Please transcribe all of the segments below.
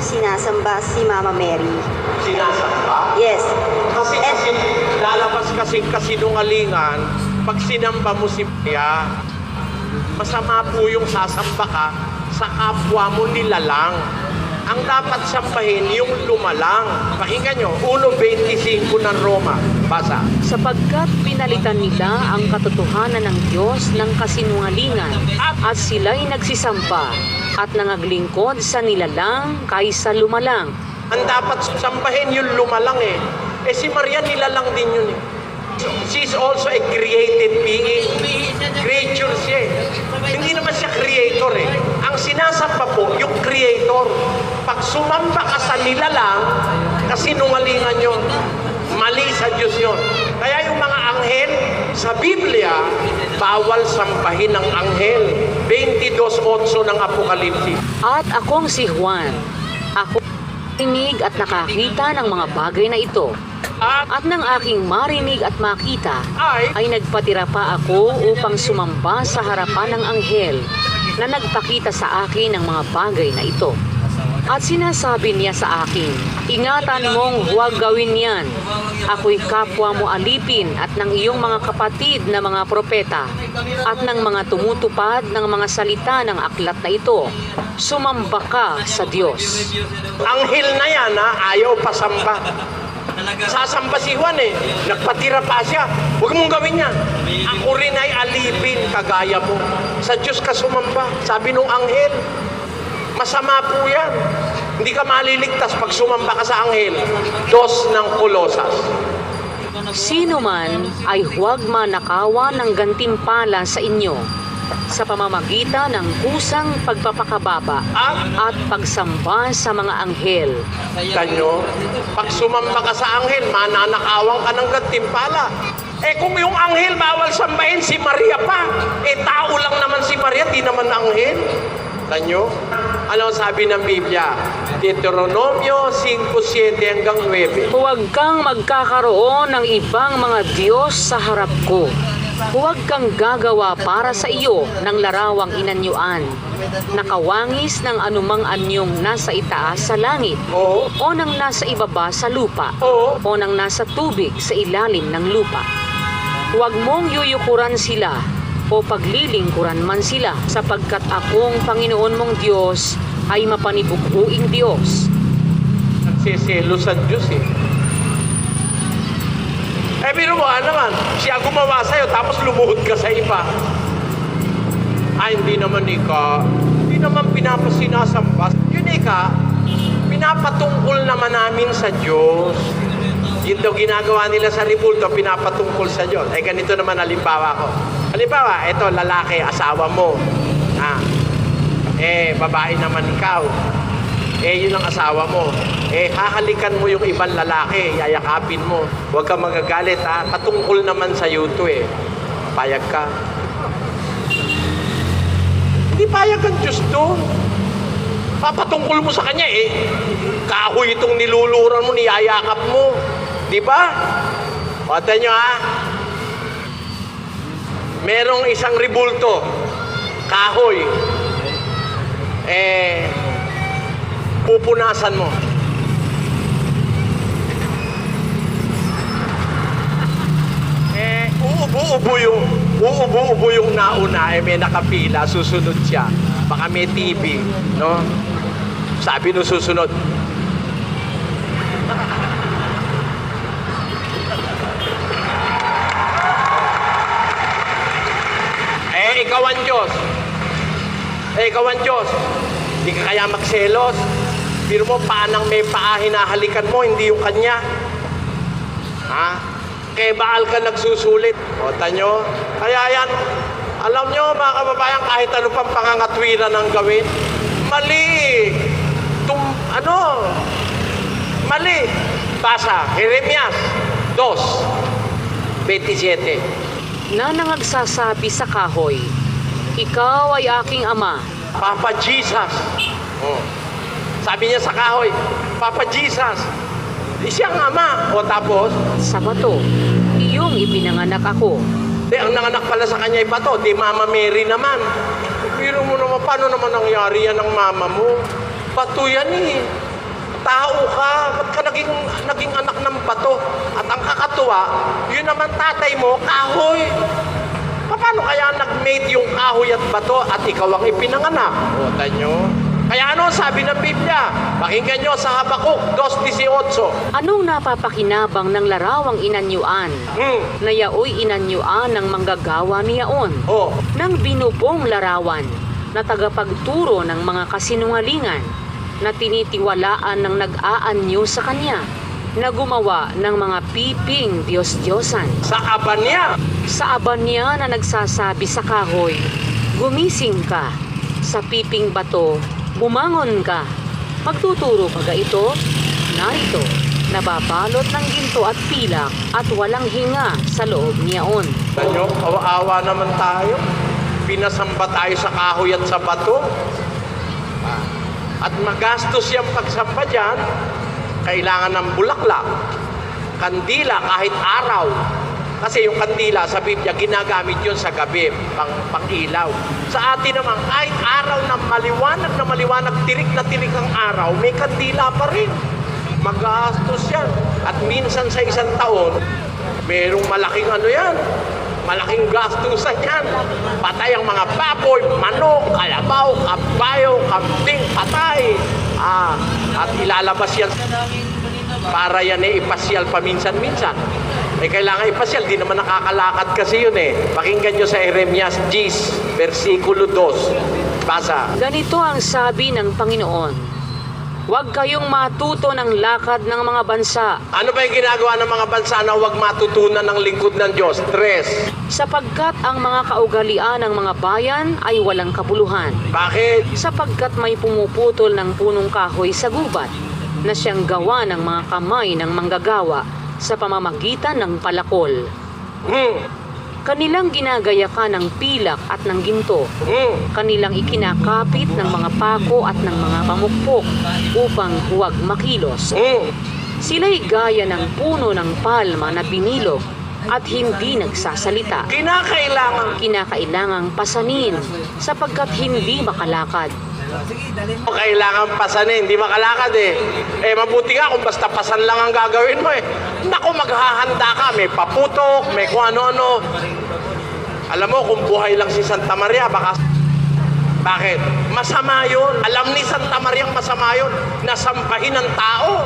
sinasamba si Mama Mary. Sinasamba? Yes. Kasi And- kasi lalabas kasi kasinungalingan pag sinamba mo si Maria. Masama po yung sasamba ka sa kapwa mo nilalang. Ang dapat sambahin yung lumalang. Pakinggan nyo, 1.25 ng Roma. Basa. sapagkat pinalitan nila ang katotohanan ng Diyos ng kasinungalingan at sila'y nagsisamba at nangaglingkod sa nilalang kaysa lumalang. Ang dapat sambahin yung lumalang eh. Eh si Maria nilalang din yun eh. She's also a created being. Creature siya eh. Hindi naman siya creator eh. Ang sinasamba po, yung creator. Pag sumamba ka sa nilalang, kasi nungalingan yun. Mali sa Diyos yun. Kaya yung mga anghel, sa Biblia, bawal sambahin ng anghel. 22.8 ng Apokalipsis. At akong si Juan, ako tinig at nakakita ng mga bagay na ito. At At nang aking marinig at makita, ay, ay nagpatira pa ako upang sumamba sa harapan ng anghel na nagpakita sa akin ng mga bagay na ito. At sinasabi niya sa akin, ingatan mong huwag gawin yan. Ako'y kapwa mo alipin at ng iyong mga kapatid na mga propeta at ng mga tumutupad ng mga salita ng aklat na ito. Sumamba ka sa Diyos. anghel na yan ha, ayaw pasamba. Sasamba si Juan eh. Nagpatira pa siya. Huwag mong gawin yan. Ako rin ay alipin kagaya mo. Sa Diyos ka sumamba. Sabi nung anghel. Masama po yan. Hindi ka maliligtas pag sumamba ka sa anghel. Dos ng Kolosas. Sino man ay huwag manakawan ng gantimpala sa inyo sa pamamagitan ng kusang pagpapakababa At at pagsamba sa mga anghel. Tanyo, pag sumamba ka sa anghel, mananakawang ka ng gantimpala. Eh kung yung anghel bawal sambahin, si Maria pa. Eh tao lang naman si Maria, di naman anghel. Tanyo, ano sabi ng Biblia? Deuteronomio 5.7 hanggang 9. Huwag kang magkakaroon ng ibang mga Diyos sa harap ko. Huwag kang gagawa para sa iyo ng larawang inanyuan, nakawangis ng anumang anyong nasa itaas sa langit, Oo, o ng nasa ibaba sa lupa, oo. o ng nasa tubig sa ilalim ng lupa. Huwag mong yuyukuran sila o paglilingkuran man sila sapagkat akong Panginoon mong Diyos ay mapanibukhuing Diyos. Nagsiselo sa Diyos eh. Eh, biro mo, naman, siya gumawa sa'yo, tapos lumuhod ka sa iba. Ay, hindi naman ika. Hindi naman pinapasinasamba. Yun ika, pinapatungkol naman namin sa Diyos. Yun daw ginagawa nila sa Ribulto, pinapatungkol sa Diyos. Eh, ganito naman halimbawa ko. Halimbawa, eto, lalaki, asawa mo. Ah, eh, babae naman ikaw. Eh, yun ang asawa mo. Eh, hahalikan mo yung ibang lalaki, yayakapin mo. Huwag ka magagalit, ha? Patungkol naman sa iyo to, eh. Payag ka. Hindi payag ang Diyos to. Papatungkol mo sa Kanya, eh. Kahoy itong niluluran mo, niyayakap mo. Di ba? Pata nyo, ha? Merong isang ribulto. Kahoy. Eh, pupunasan mo. Eh, uubo-ubo yung, uubo-ubo yung nauna, eh may nakapila, susunod siya. Baka may TV, no? Sabi nung susunod, Eh, ikaw ang Diyos. Hindi ka kaya magselos. Pero mo, paanang may paa hinahalikan mo, hindi yung kanya. Ha? Kay Baal ka nagsusulit. O, tanyo. Kaya yan, alam nyo, mga kababayan, kahit ano pang pangangatwiran ang gawin, mali. Tum, ano? Mali. Basa, Jeremias 2, 27. na nangagsasabi sa kahoy, Ikaw ay aking ama, Papa Jesus. Oh. Sabi niya sa kahoy, Papa Jesus. Di siyang ama. O tapos, sa bato, iyong ipinanganak ako. di, ang nanganak pala sa kanya ay bato. Di Mama Mary naman. Pero mo naman, paano naman nangyari yan ng mama mo? Bato yan eh. Tao ka, ba't ka naging, naging anak ng bato? At ang kakatuwa, yun naman tatay mo, kahoy. Paano kaya nag-made yung kahoy at bato at ikaw ang ipinanganak? O, tanyo. Kaya ano ang sabi ng Biblia? Pakinggan nyo sa Habakuk 2.18. Anong napapakinabang ng larawang inanyuan? Hmm. Na yaoy inanyuan ng manggagawa niyaon. Oh, Nang binubong larawan na tagapagturo ng mga kasinungalingan na tinitiwalaan ng nag-aanyo sa kanya na gumawa ng mga piping Diyos-Diyosan. sa aba niya. Sa aban niya na nagsasabi sa kahoy, Gumising ka, sa piping bato, bumangon ka. Magtuturo pa ga ito? Narito, nababalot ng ginto at pilak at walang hinga sa loob niyaon. Tanyo, awa naman tayo. Pinasamba tayo sa kahoy at sa bato. At magastos yung pagsamba dyan, kailangan ng bulaklak, kandila kahit araw. Kasi yung kandila sa Biblia, ginagamit yun sa gabi, pang, pang ilaw. Sa atin naman, kahit araw na maliwanag na maliwanag, tirik na tirik ang araw, may kandila pa rin. Magastos yan. At minsan sa isang taon, merong malaking ano yan, malaking gastusan yan. Patay ang mga baboy, manok, kalabaw, kabayo, kambing, patay. Ah, at ilalabas yan para yan eh ipasyal paminsan-minsan. Eh kailangan ipasyal, di naman nakakalakad kasi yun eh. Pakinggan nyo sa Eremias 10, versikulo 2. Basa. Ganito ang sabi ng Panginoon, Huwag kayong matuto ng lakad ng mga bansa Ano ba yung ginagawa ng mga bansa na huwag matutunan ng lingkod ng Diyos? Tres. sapagkat ang mga kaugalian ng mga bayan ay walang kabuluhan. Bakit? sapagkat may pumuputol ng punong kahoy sa gubat na siyang gawa ng mga kamay ng manggagawa sa pamamagitan ng palakol. Hmm. Kanilang ginagayakan ng pilak at ng ginto. Kanilang ikinakapit ng mga pako at ng mga pamukpok upang huwag makilos. Sila'y gaya ng puno ng palma na binilog at hindi nagsasalita. Kinakailangan Kinakailangang pasanin sapagkat hindi makalakad. Kailangan pasanin, hindi makalakad eh. Eh, mabuti nga kung basta pasan lang ang gagawin mo eh. Naku, maghahanda ka, may paputok, may kung ano-ano. Alam mo, kung buhay lang si Santa Maria, baka... Bakit? Masama yun. Alam ni Santa Maria masama yun. Nasampahin ng tao.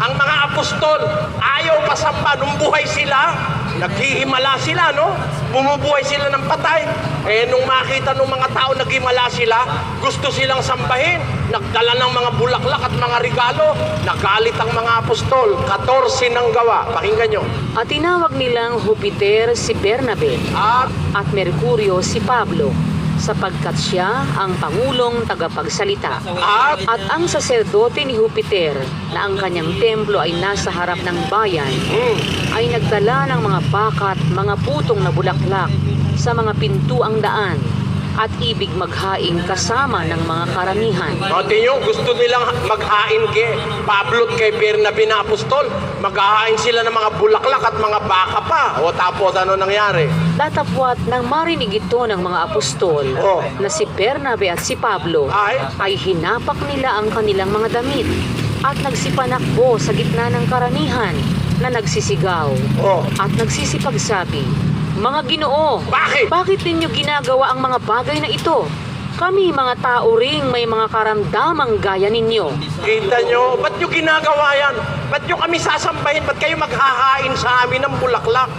Ang mga apostol, ayaw pasamba nung buhay sila. Naghihimala sila, no? Bumubuhay sila ng patay. Eh, nung makita ng mga tao naghimala sila, gusto silang sambahin. Nagdala ng mga bulaklak at mga regalo. Nagalit ang mga apostol. 14 ng gawa. Pakinggan nyo. At tinawag nilang Jupiter si Bernabe At at Mercurio si Pablo sapagkat siya ang pangulong tagapagsalita. At At ang saserdote ni Jupiter na ang kanyang templo ay nasa harap ng bayan ay nagdala ng mga bakat, mga putong na bulaklak sa mga pintuang daan at ibig maghain kasama ng mga karamihan. Pati nyo, gusto nilang maghain kay Pablo at kay Bernabe na apostol. Maghahain sila ng mga bulaklak at mga baka pa. O tapos ano nangyari? Tatapwat nang marinig ito ng mga apostol Oh. na si Bernabe at si Pablo Ay, ay hinapak nila ang kanilang mga damit at nagsipanakbo sa gitna ng karamihan na nagsisigaw oh, at nagsisipagsabi, Mga ginoo, bakit? bakit ninyo ginagawa ang mga bagay na ito? Kami mga tao ring may mga karamdamang gaya ninyo. Kita nyo, ba't nyo ginagawa yan? Ba't nyo kami sasambahin? Ba't kayo maghahain sa amin ng bulaklak?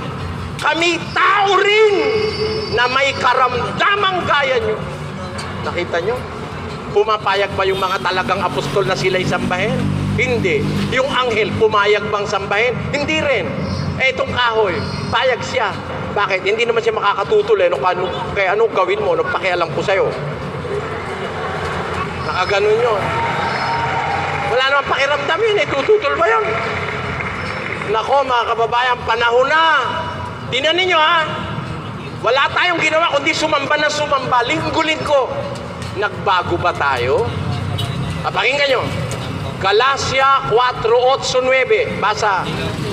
Kami tao rin na may karamdamang gaya nyo. Nakita nyo? Pumapayag ba yung mga talagang apostol na sila sambahin? Hindi. Yung anghel, pumayag bang sambahin? Hindi rin. Eh, itong kahoy, payag siya. Bakit? Hindi naman siya makakatutol eh. No, ano, kaya ano gawin mo? No, pakialam ko sa'yo. Nakaganon yun. Wala namang pakiramdam yun eh. Tututol ba yun? Nako mga kababayan, panahon na. Tinan ninyo ha. Wala tayong ginawa kundi sumamba na sumamba. Linggo-linggo. Nagbago ba tayo? Ah, pakinggan nyo. Galacia 4.8.9. Basa.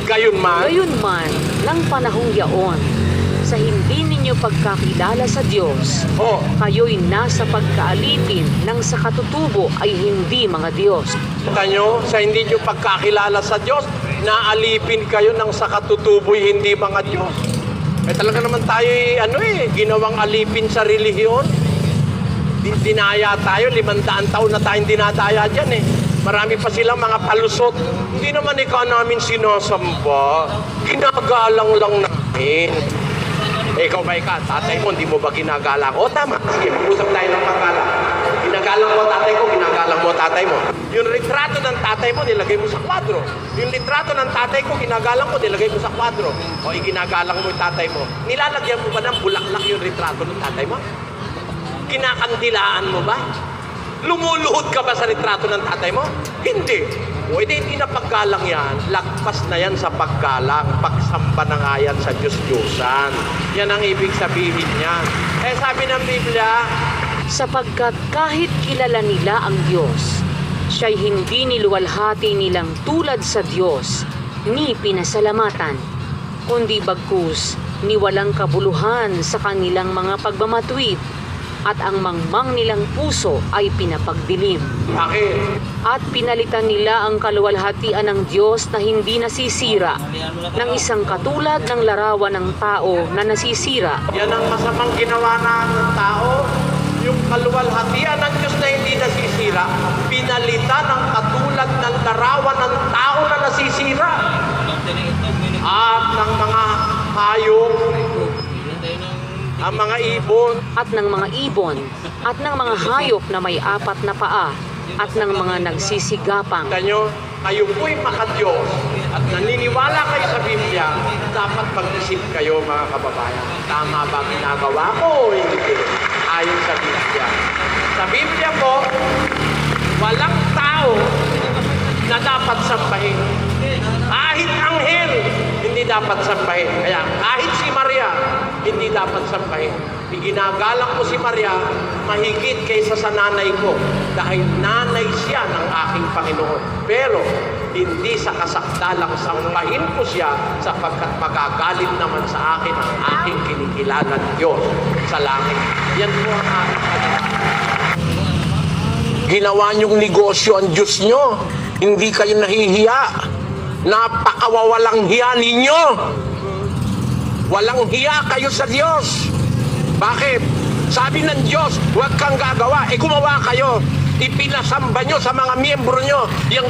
Gayon man. Gayon man, ng panahong yaon, pagkakilala sa Diyos, Oh, kayo'y nasa pagkaalipin ng sa katutubo ay hindi mga Diyos. Kita nyo, sa hindi nyo pagkakilala sa Diyos, naalipin kayo ng sa katutuboy hindi mga Diyos. Eh talaga naman tayo ano eh, ginawang alipin sa relihiyon. Di- Dinaya tayo, limandaan taon na tayong dinadaya dyan eh. Marami pa silang mga palusot. Hindi naman ikaw namin sinasamba. Ginagalang lang namin. Ikaw ba ikaw? Tatay mo, hindi mo ba ginagalang? O, tama. Sige, mag-usap tayo ng paggalang. Ginagalang mo tatay ko, ginagalang mo tatay mo. Yung litrato ng tatay mo, nilagay mo sa kwadro. Yung litrato ng tatay ko, ginagalang ko, nilagay mo sa kwadro. O, iginagalang mo yung tatay mo. Nilalagyan mo ba ng bulaklak yung litrato ng tatay mo? Kinakandilaan mo ba? Lumuluhod ka ba sa litrato ng tatay mo? Hindi. O edi hindi na paggalang yan. Lagpas na yan sa paggalang. Pagsamba na nga yan sa Diyos-Diyosan. Yan ang ibig sabihin niyan. Eh sabi ng Biblia, sapagkat kahit kilala nila ang Diyos, siya'y hindi niluwalhati nilang tulad sa Diyos, ni pinasalamatan, kundi bagkus ni walang kabuluhan sa kanilang mga pagmamatwid, at ang mangmang nilang puso ay pinapagdilim. bakit? At pinalitan nila ang kaluwalhatian ng Diyos na hindi nasisira ng isang katulad ng larawan ng tao na nasisira Yan ang masamang ginawa na ng tao. Yung kaluwalhatian ng Diyos na hindi nasisira, pinalitan ng katulad ng larawan ng tao na nasisira. At ng mga hayop, ang mga ibon, at ng mga ibon at ng mga hayop na may apat na paa at ng mga nagsisigapang Kita nyo, kayo po'y makadiyos at naniniwala kayo sa Biblia, dapat mag-isip kayo mga kababayan. Tama ba ginagawa ko o hindi? Ayon sa Biblia. Sa Biblia po, walang tao na dapat sambahin. Kahit anghel, hindi dapat sambahin. Kaya kahit dapat sambahin. Iginagalang ko si Maria mahigit kaysa sa nanay ko dahil nanay siya ng aking Panginoon. Pero hindi sa kasakdalang sambahin ko siya sapagkat magagalit naman sa akin ang aking kinikilalang Diyos sa langit. Yan po ang aking. Ginawa niyong negosyo ang Diyos niyo. Hindi kayo nahihiya. Napakawawalang hiya ninyo. Walang hiya kayo sa Diyos. Bakit? Sabi ng Diyos, huwag kang gagawa. Eh gumawa kayo. Ipinasamba nyo sa mga miyembro nyo yung